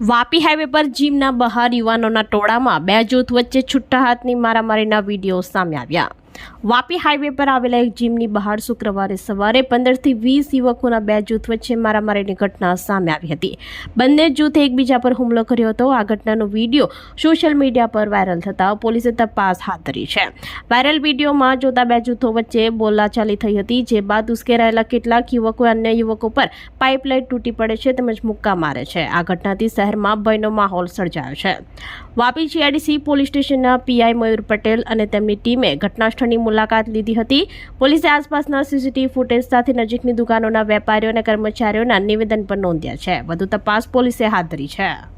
Vapi highway પર જીમના બહાર યુવાનોના ટોળામાં બે જૂથ વચ્ચે છુટ્ટા હાથની મારામારીના વીડિયો સામે આવ્યા. વાપી હાઈવે પર આવેલા એક જીમની બહાર શુક્રવારે સવારે પંદરથી વીસ યુવકોના બે જૂથ વચ્ચે મારામારીની ઘટના સામે આવી હતી. બંને જૂથે એકબીજા પર હુમલો કર્યો હતો. આ ઘટનાનો વીડિયો સોશિયલ મીડિયા પર વાયરલ થતાં પોલીસે તપાસ હાથ ધરી છે. વાયરલ વિડીયોમાં જોતા બે જૂથો વચ્ચે બોલાચાલી થઈ હતી, જે બાદ ઉશ્કેરાયેલા કેટલાક યુવકો અન્ય યુવકો પર પાઇપલાઇન તૂટી પડે છે તેમજ મુક્કા મારે છે. આ ઘટનાથી શહેરમાં ભયનો માહોલ સર્જાયો છે. વાપી જીઆઈડીસી પોલીસ સ્ટેશનના પીઆઈ મયુર પટેલ અને તેમની ટીમે ઘટના સ્થળની મુલાકાત લીધી હતી. પોલીસે આસપાસના સીસીટીવી ફૂટેજ સાથે નજીકની દુકાનોના વેપારીઓ અને કર્મચારીઓના નિવેદન પણ નોંધ્યા છે. વધુ તપાસ પોલીસે હાથ ધરી છે.